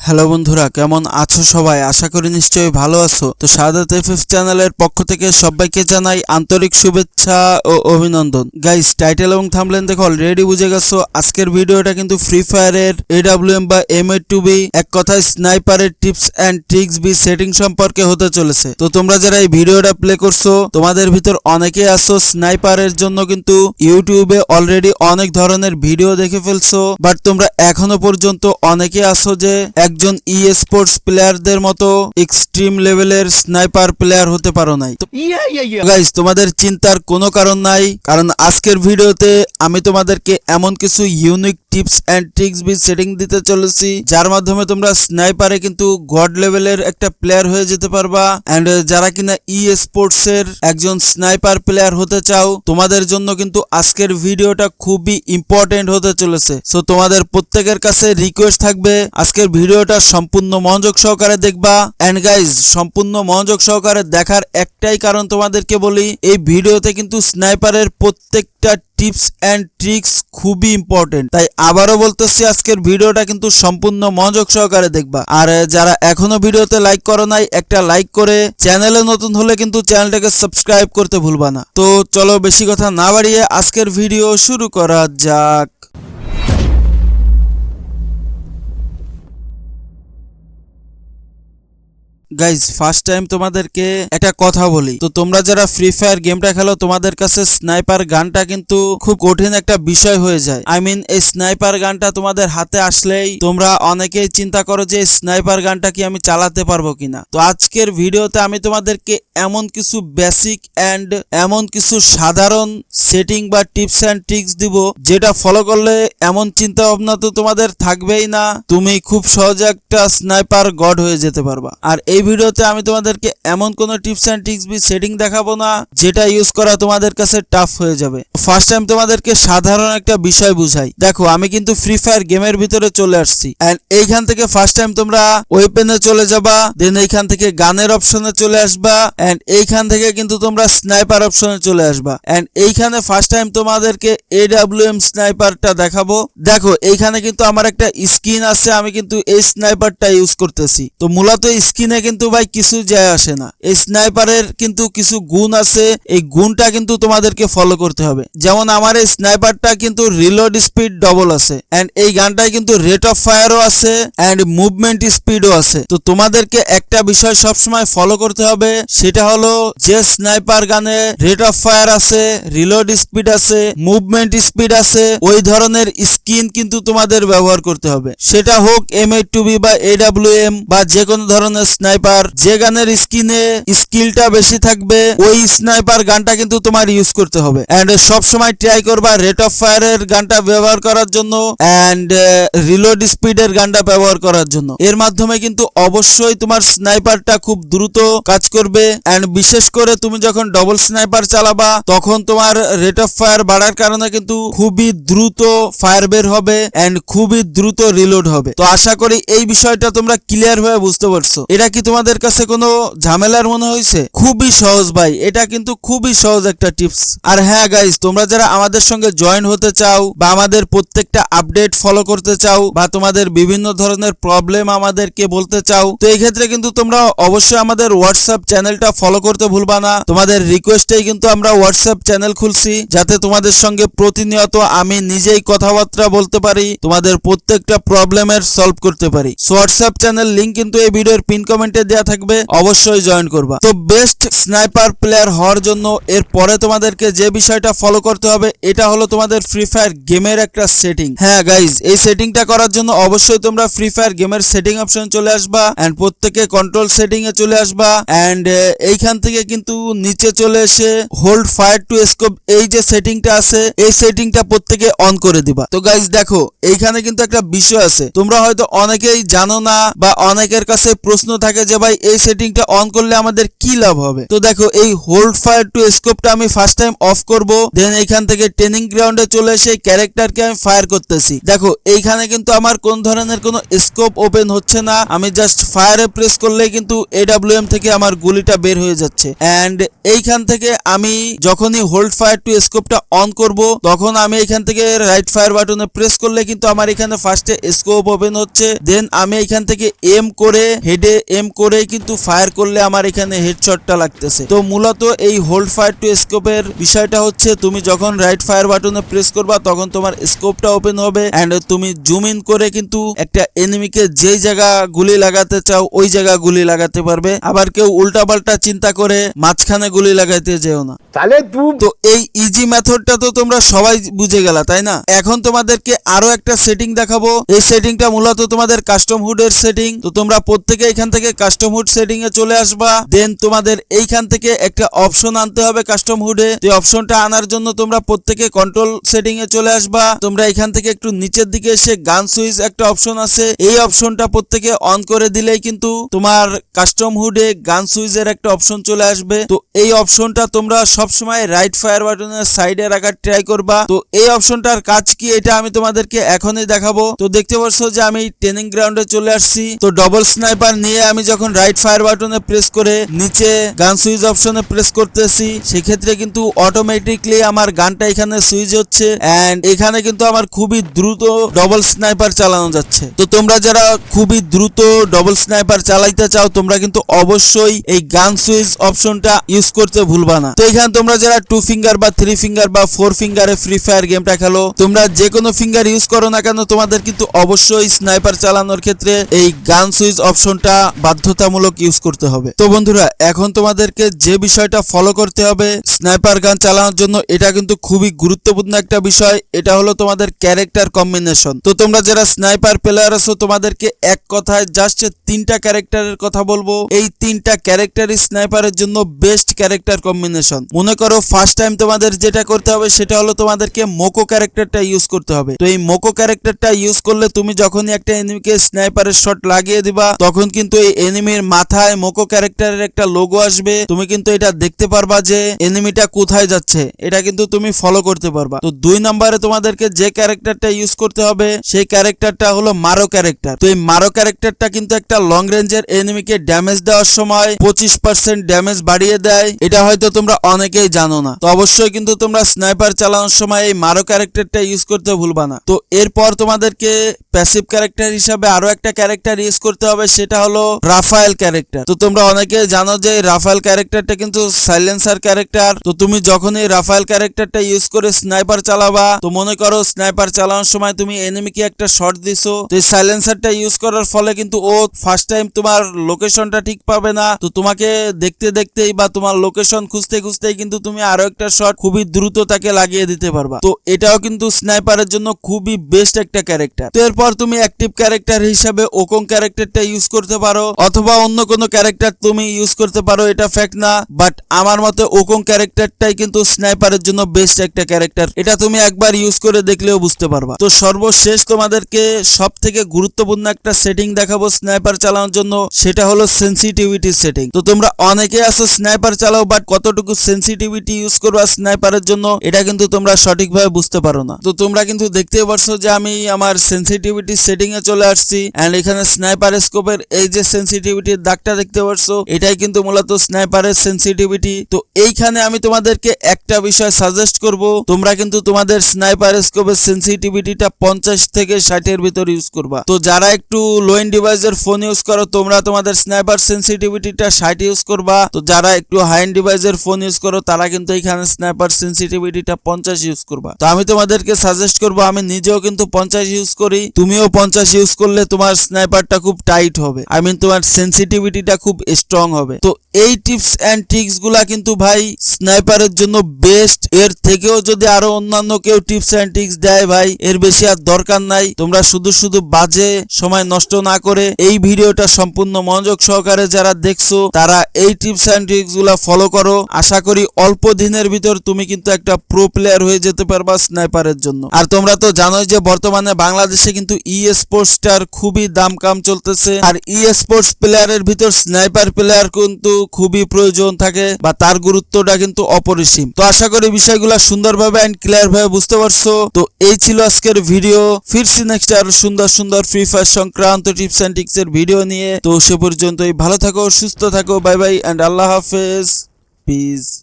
Hello বন্ধুরা, কেমন আছো সবাই? আশা করি নিশ্চয়ই ভালো আছো। তো সাদাত এফএফ চ্যানেলের পক্ষ থেকে সবাইকে জানাই আন্তরিক শুভেচ্ছা ও অভিনন্দন। গাইস টাইটেল এবং থামলেন দেখো অলরেডি বুঝে গেছো, আজকের ভিডিওটা কিন্তু ফ্রি ফায়ারের এডাব্লিউএম বা এম টু বি এক কথায় স্নাইপারের টিপস অ্যান্ড ট্রিক্স বি সেটিং সম্পর্কে হতে চলেছে। তো তোমরা যারা এই ভিডিওটা প্লে করছ, তোমাদের ভিতর অনেকে আছো স্নাইপারের জন্য কিন্তু ইউটিউবে অলরেডি অনেক ধরনের ভিডিও দেখে ফেলছো বাট তোমরা এখনও পর্যন্ত অনেকে আছো যে একজন ই স্পোর্টস প্লেয়ারদের মতো এক্সট্রিম লেভেলের স্নাইপার প্লেয়ার হতে পারো নাই. গাইস তোমাদের চিন্তার কোনো কারণ নাই কারণ আজকের ভিডিওতে আমি তোমাদেরকে এমন কিছু ইউনিক টিপস অ্যান্ড ট্রিক্স বি সেটিং দিতে চলেছি। যার মাধ্যমে তোমরা স্নাইপারে কিন্তু গড লেভেলের একটা প্লেয়ার হয়ে যেতে পারবা। এন্ড যারা কিনা ই স্পোর্টস এর একজন স্নাইপার প্লেয়ার হতে চাও, তোমাদের জন্য কিন্তু আজকের ভিডিওটা খুবই ইম্পর্টেন্ট হতে চলেছে। সো তোমাদের প্রত্যেকের কাছে রিকোয়েস্ট থাকবে, আজকের ভিডিওটা সম্পূর্ণ মনোযোগ সহকারে দেখবা। এন্ড গাইজ, সম্পূর্ণ মনোযোগ সহকারে দেখার একটাই কারণ তোমাদেরকে বলি, এই ভিডিওতে কিন্তু স্নাইপারের প্রত্যেকটা টিপস অ্যান্ড ট্রিক্স খুবই ইম্পর্টেন্ট। তাই আবারও বলতেছি, আজকের ভিডিওটা কিন্তু সম্পূর্ণ মনোযোগ সহকারে দেখবা। আর যারা এখনও ভিডিওতে লাইক করো নাই, একটা লাইক করে চ্যানেলে নতুন হলে কিন্তু চ্যানেলটাকে সাবস্ক্রাইব করতে ভুলবা না। তো চলো বেশি কথা না বাড়িয়ে আজকের ভিডিও শুরু করা যাক। গাইজ ফার্স্ট টাইম তোমাদেরকে একটা কথা বলি। তো তোমরা যারা ফ্রি ফায়ার গেমটা খেলো, তোমাদের কাছে স্নাইপার গানটা কিন্তু খুব কঠিন একটা বিষয় হয়ে যায়। আই মিন এই স্নাইপার গানটা তোমাদের হাতে আসলেই তোমরা অনেকেই চিন্তা করো যে স্নাইপার গানটা কি আমি চালাতে পারব কিনা? তো আজকের ভিডিওতে আমি তোমাদেরকে এমন কিছু বেসিক অ্যান্ড এমন কিছু সাধারণ সেটিং বা টিপস অ্যান্ড ট্রিক্স দিব, যেটা ফলো করলে এমন চিন্তা ভাবনা তো তোমাদের থাকবেই না। তুমি খুব সহজে একটা স্নাইপার গড হয়ে যেতে পারবা। আর এই ভিডিওতে আমি তোমাদেরকে এমন কোন টিপস অ্যান্ড ট্রিক্স বি সেটিং দেখাবো না, যেটা ইউজ করা তোমাদের কাছে টাফ হয়ে যাবে। ফার্স্ট টাইম তোমাদেরকে সাধারণ একটা বিষয় বুঝাই। দেখো, আমি কিন্তু ফ্রি ফায়ার গেমের ভিতরে চলে আসছি। এন্ড এইখান থেকে ফার্স্ট টাইম তোমরা ওয়েপেনে চলে যাবা দেন এইখান থেকে গানের অপশনে চলে আসবা এন্ড এইখান থেকে কিন্তু তোমরা স্নাইপার অপশনে চলে আসবা। এন্ড এইখানে ফার্স্ট টাইম তোমাদেরকে এডাব্লিউএম স্নাইপারটা দেখাবো। দেখো, এইখানে কিন্তু আমার একটা স্কিন আছে, আমি কিন্তু এই স্নাইপারটা ইউজ করতেছি। তো মূলত স্কিনে কিন্তু ভাই কিছু যায় আসে না। এই স্নাইপারের কিন্তু কিছু গুণ আছে, এই গুণটা কিন্তু তোমাদেরকে ফলো করতে হবে। যেমন আমার এই স্নাইপারটা কিন্তু রিলোড স্পিড ডবল আছে এন্ড এই গানটায় কিন্তু রেট অফ ফায়ারও আছে এন্ড মুভমেন্ট স্পিডও আছে। তো তোমাদেরকে একটা বিষয় সবসময় ফলো করতে হবে, সেটা হলো যে স্নাইপার গানে রেট অফ ফায়ার আছে রিলোড স্পিড আছে মুভমেন্ট স্পিড আছে, ওই ধরনের স্কিন কিন্তু তোমাদের ব্যবহার করতে হবে। সেটা হোক এম এইট টু বি বা এডাব্লিউএম বা যে কোনো ধরনের স্নাইপার যে গানের স্কিনে স্কিলটা বেশি থাকবে, ওই স্নাইপার গানটা কিন্তু তোমার ইউজ করতে হবে। এন্ড সব সময় ট্রাই করবা রেট অফ ফায়ারের গানটা ব্যবহার করার জন্য এন্ড রিলোড স্পিডের গানটা ব্যবহার করার জন্য। এর মাধ্যমে কিন্তু অবশ্যই তোমার স্নাইপারটা খুব দ্রুত কাজ করবে। এন্ড বিশেষ করে তুমি যখন ডবল স্নাইপার চালাবা, তখন তোমার রেট অফ ফায়ার বাড়ার কারণে কিন্তু খুবই দ্রুত ফায়ার বের হবে এন্ড খুবই দ্রুত রিলোড হবে। তো আশা করি এই বিষয়টা তোমরা ক্লিয়ার হয়ে বুঝতে পারছ। এটা কি তোমাদের কাছে কোনো ঝামেলার মনে হয়েছে? খুবই সহজ ভাই, এটা কিন্তু খুবই সহজ একটা টিপস। আর হ্যাঁ গাইস তোমরা যারা আমাদের সঙ্গে জয়েন হতে চাও বা আমাদের প্রত্যেকটা আপডেট ফলো করতে চাও বা তোমাদের বিভিন্ন ধরনের প্রবলেম আমাদেরকে বলতে চাও, তো এই ক্ষেত্রে কিন্তু তোমরা অবশ্যই আমাদের হোয়াটসঅ্যাপ চ্যানেলটা ফলো করতে ভুলবা না। তোমাদের রিকোয়েস্টেই কিন্তু আমরা হোয়াটসঅ্যাপ চ্যানেল খুলছি, যাতে তোমাদের সঙ্গে প্রতিনিয়ত আমি নিজেই কথাবার্তা বলতে পারি, তোমাদের প্রত্যেকটা প্রবলেমের সলভ করতে পারি। হোয়াটসঅ্যাপ চ্যানেল লিংক কিন্তু এই ভিডিওর পিন কমেন্টে দেওয়া থাকবে, অবশ্যই জয়েন করবা। তো বেস্ট স্নাইপার প্লেয়ার হওয়ার জন্য এর পরে তোমাদেরকে যে বিষয়টা ফলো করতে হবে, এটা হলো তোমাদের ফ্রি ফায়ার গেমের একটা সেটিং হ্যাঁ গাইজ এই সেটিংটা করার জন্য অবশ্যই তোমরা ফ্রি ফায়ার গেমের সেটিং অপশন চলে আসবা এন্ড প্রত্যেকে কন্ট্রোল সেটিং এ চলে আসবা এন্ড এইখান থেকে কিন্তু নিচে চলে এসে হোল্ড ফায়ার টু স্কোপ এই যে সেটিংটা আছে, এই সেটিংটা প্রত্যেকে অন করে দিবা। তো গাইজ দেখো, এইখানে কিন্তু একটা বিষয় আছে। তোমরা হয়তো অনেকেই জানো না বা অনেকের কাছে প্রশ্ন থাকে যে ভাই, এই সেটিংটা অন করলে আমাদের কি লাভ হবে? তো দেখো, এই হোল্ড ফায়ার টু স্কোপটা আমি ফার্স্ট টাইম অফ করব দেন এইখান থেকে ট্রেনিং গ্রাউন্ডে চলে এসে ক্যারেক্টারকে আমি ফায়ার করতেছি। দেখো, এইখানে কিন্তু আমার কোন ধরনের কোনো স্কোপ ওপেন হচ্ছে না, আমি জাস্ট ফায়ারে প্রেস করলেই কিন্তু এডাব্লিউএম থেকে আমার গুলিটা বের হয়ে যাচ্ছে। অ্যান্ড এইখান থেকে আমি যখনই হোল্ড ফায়ার টু স্কোপটা অন করব, তখন আমি এখান থেকে রাইট ফায়ার বাটনে প্রেস করলে কিন্তু আমার এখানে ফার্স্টে স্কোপ ওপেন হচ্ছে দেন আমি এখান থেকে এম করে হেডে এম করে কিন্তু ফায়ার করলে আমার এখানে হেডশটটা লাগতেছে। তো মূলত এই হোল্ড ফায়ার টু স্কোপের বিষয়টা হচ্ছে তুমি যখন রাইট ফায়ার বাটনে প্রেস করবা তখন তোমার স্কোপটা ওপেন হবে এন্ড তুমি জুম ইন করে কিন্তু একটা এনিমিকে যেই জায়গা গুলি লাগাতে চাও ওই জায়গা গুলি লাগাতে পারবে। আবার কেউ উল্টা পাল্টা চিন্তা করে মাঝখানে গুলি লাগাইতে যেও না। তাহলে তু তো এই ইজি মেথডটা তো তোমরা সবাই বুঝে গেলা তাই না? এখন তোমাদেরকে আরও একটা সেটিং দেখাবো। এই সেটিংটা মূলত তোমাদের কাস্টম হুডের সেটিং তো তোমরা প্রত্যেকে এখান থেকে কাস্টম হুড সেটিং এ চলে আসবা। দেন তোমাদের এইখান থেকে একটা অপশন আনতে হবে কাস্টম হুডে এই অপশনটা আনার জন্য তোমরা প্রত্যেকে কন্ট্রোল সেটিং এ চলে আসবা। তোমরা এখান থেকে একটু নিচের দিকে এসে গান সুইচ একটা অপশন আছে। এই অপশনটা প্রত্যেকে অন করে দিলেই কিন্তু তোমার কাস্টম হুডে গান সুইচের একটা অপশন চলে আসবে। তো এই অপশনটা তোমরা সবসময় রাইট ফায়ার বাটনের সাইডে রাখার ট্রাই করবা। তো এই অপশনটার কাজ কি এটা আমি তোমাদেরকে এখনই দেখাবো। তো দেখতে পাচ্ছ যে আমি ট্রেনিং গ্রাউন্ডে চলে আসছি। তো ডবল স্নাইপার নিয়ে আমি যখন রাইট ফায়ার বাটনে প্রেস করে নিচে গান সুইচ অপশনে প্রেস করতেছি। সেক্ষেত্রে কিন্তু অটোমেটিকলি আমার গানটা এখানে সুইচ হচ্ছে এন্ড এখানে কিন্তু আমার খুবই দ্রুত ডবল স্নাইপার চালানো যাচ্ছে। তো তোমরা যারা খুবই দ্রুত ডবল স্নাইপার চালাইতে চাও, তোমরা কিন্তু অবশ্যই এই গান সুইচ অপশনটা ইউজ করতে ভুলবা না। তো এখানে তোমরা যারা টু ফিঙ্গার বা থ্রি ফিঙ্গার বা ফোর ফিঙ্গারে ফ্রি ফায়ার গেমটা খেলো, তোমরা যে কোনো ফিঙ্গার ইউজ করো না কেন, তোমাদের কিন্তু অবশ্যই স্নাইপার চালানোর ক্ষেত্রে এই গান সুইচ অপশনটা বাধ্যতামূলক ইউজ করতে হবে। তো বন্ধুরা, এখন তোমাদেরকে যে বিষয়টা ফলো করতে হবে স্নাইপার গান চালানোর জন্য, এটা কিন্তু খুবই গুরুত্বপূর্ণ একটা বিষয়। এটা হলো তোমাদের ক্যারেক্টার কম্বিনেশন তো তোমরা যারা স্নাইপার প্লেয়ার আছো, তোমাদেরকে এক কথায় জাস্ট তিনটা ক্যারেক্টারের কথা বলব। এই তিনটা ক্যারেক্টারই স্নাইপারের জন্য বেস্ট ক্যারেক্টার কম্বিনেশন মনে করো ফার্স্ট টাইম তোমাদের যেটা করতে হবে, সেটা হলো তোমাদেরকে মোকো ক্যারেক্টারটা ইউজ করতে হবে। তো এই মোকো ক্যারেক্টারটা ইউজ করলে তুমি যখনই একটা এনিমিকে স্নাইপারের শট লাগিয়ে দিবা, তখন কিন্তু এই এনিমির মাথায় মোকো ক্যারেক্টারের একটা লোগো আসবে। তুমি কিন্তু এটা দেখতে পারবা যে এনিমিটা কোথায় যাচ্ছে। এটা কিন্তু তুমি ফলো করতে পারবা। তো দুই নম্বরে তোমাদেরকে যে ক্যারেক্টারটা ইউজ করতে হবে, সেই ক্যারেক্টারটা হলো মারো ক্যারেক্টার। তো এই মারো ক্যারেক্টারটা কিন্তু একটা লং রেঞ্জের এনিমিকে ড্যামেজ দেওয়ার সময় পঁচিশ পার্সেন্ট ড্যামেজ বাড়িয়ে দেয়। এটা হয়তো তোমরা অনেকেই জানো না। তো অবশ্যই কিন্তু তোমরা স্নাইপার চালানোর সময় এই মারো ক্যারেক্টারটা ইউজ করতে ভুলবা না। তো এরপর তোমাদেরকে প্যাসিভ ক্যারেক্টার হিসাবে আরও একটা ক্যারেক্টার ইউজ করতে হবে, সেটা হলো রাফায়েল ক্যারেক্টার তো তোমরা অনেকে জানো যে রাফায়েল ক্যারেক্টারটা কিন্তু সাইলেন্সার ক্যারেক্টার তো তুমি যখন এই রাফায়েল ক্যারেক্টারটা ইউজ করে স্নাইপার চালাবা, তো মনে করো স্নাইপার চালানোর সময় তুমি এনিমিকে একটা শট দিছো। তো এই সাইলেন্সারটা ইউজ করার ফলে কিন্তু ও ফার্স্ট টাইম তোমার লোকেশনটা ঠিক পাবে না। তো তোমাকে দেখতে দেখতেই বা তোমার লোকেশন খুঁজতে খুঁজতেই কিন্তু তুমি আরও একটা শট খুবই দ্রুত তাকে লাগিয়ে দিতে পারবা। তো এটাও কিন্তু স্নাইপারের জন্য খুবই বেস্ট একটা ক্যারেক্টার তো এরপর তুমি অ্যাক্টিভ ক্যারেক্টার হিসাবে ওকং ক্যারেক্টারটা ইউজ করতে পারো। অথবা অন্য কোনো ক্যারেক্টার তুমি ইউজ করতে পারো, এটা ফ্যাক্ট না। বাট আমার মতে ওকং ক্যারেক্টারটাই কিন্তু স্নাইপারের জন্য বেস্ট একটা ক্যারেক্টার। এটা তুমি একবার ইউজ করে দেখলেও বুঝতে পারবা। তো সর্বশেষ তোমাদেরকে সব থেকে গুরুত্বপূর্ণ একটা সেটিং দেখাবো স্নাইপার চালানোর জন্য। সেটা হলো সেন্সিটিভিটি সেটিং তো তোমরা অনেকে আছো স্নাইপার চালাও বাট কতটুকু সেন্সিটিভিটি ইউজ করবা স্নাইপারের জন্য, এটা কিন্তু তোমরা সঠিকভাবে বুঝতে পারো না। তো তোমরা কিন্তু দেখতে পারছ যে আমি আমার সেন্সিটিভিটি সেটিং এ চলে আসছি। এন্ড এখানে স্নাইপার স্কোপের এই যে সেন্সিটিভিটির দাগটা দেখতে পারছ? এটাই কিন্তু মূলত স্নাইপারের সেন্সিটিভিটি তো এইখানে আমি তোমাদেরকে একটা বিষয় সাজেস্ট করব। তোমরা কিন্তু তোমাদের স্নাইপার স্কোপের সেন্সিটিভিটিটা পঞ্চাশ থেকে ষাটের ভিতর ইউজ করবা। তো যারা একটু লো এন্ড ডিভাইসের ফোন ইউজ করো, তোমরা তোমাদের স্নাইপার সেন্সিটিভিটিটা ষাট ইউজ করবা। তো যারা একটু হাই এন্ড ডিভাইসের ফোন ইউজ করো, তারা কিন্তু এখানে স্নাইপার সেন্সিটিভিটিটা পঞ্চাশ ইউজ করবা। তো আমি তোমাদেরকে সাজেস্ট করব, আমি নিজেও কিন্তু পঞ্চাশ ইউজ করি। তুমিও পঞ্চাশ ইউজ করলে তোমার স্নাইপারটা খুব টাইট হবে। আই মিন তোমার সেন্সিটিভিটিটা খুব স্ট্রং হবে। তো এই টিপস এন্ড ট্রিক্সগুলা কিন্তু ভাই স্নাইপারের জন্য বেস্ট এর থেকেও যদি আরও অন্যান্য কেউ টিপস এন্ড ট্রিক্স দেয় ভাই, এর বেশি আর দরকার নাই। তোমরা শুধু শুধু বাজে সময় নষ্ট না করে এই ভিডিওটা সম্পূর্ণ মনোযোগ সহকারে যারা দেখছ, তারা এই টিপস এন্ড ট্রিক্সগুলা ফলো করো। আশা করি অল্প দিনের ভিতর তুমি কিন্তু একটা প্রো প্লেয়ার হয়ে যেতে পারবা স্নাইপারের জন্য। আর তোমরা তো জানোই যে বর্তমানে বাংলাদেশে কিন্তু ই স্পোর্টসটার খুবই দাম কাম চলতেছে। আর ই স্পোর্টস প্লেয়ারের ভিতর স্নাইপার প্লেয়ার কিন্তু খুবই প্রয়োজন থাকে বা তার গুরুত্বটা কিন্তু অপরিসীম। তো আশা করি বিষয়গুলো সুন্দরভাবে অ্যান্ড ক্লিয়ার ভাবে বুঝতে পারছ। তো এই ছিল আজকের ভিডিও ফিরছি নেক্সট আরও সুন্দর সুন্দর ফ্রি ফায়ার সংক্রান্ত টিপস অ্যান্ড টিক্স এর ভিডিও নিয়ে। তো সে পর্যন্তই ভালো থাকো, সুস্থ থাকো বাই বাই অ্যান্ড আল্লাহ হাফেজ। পিস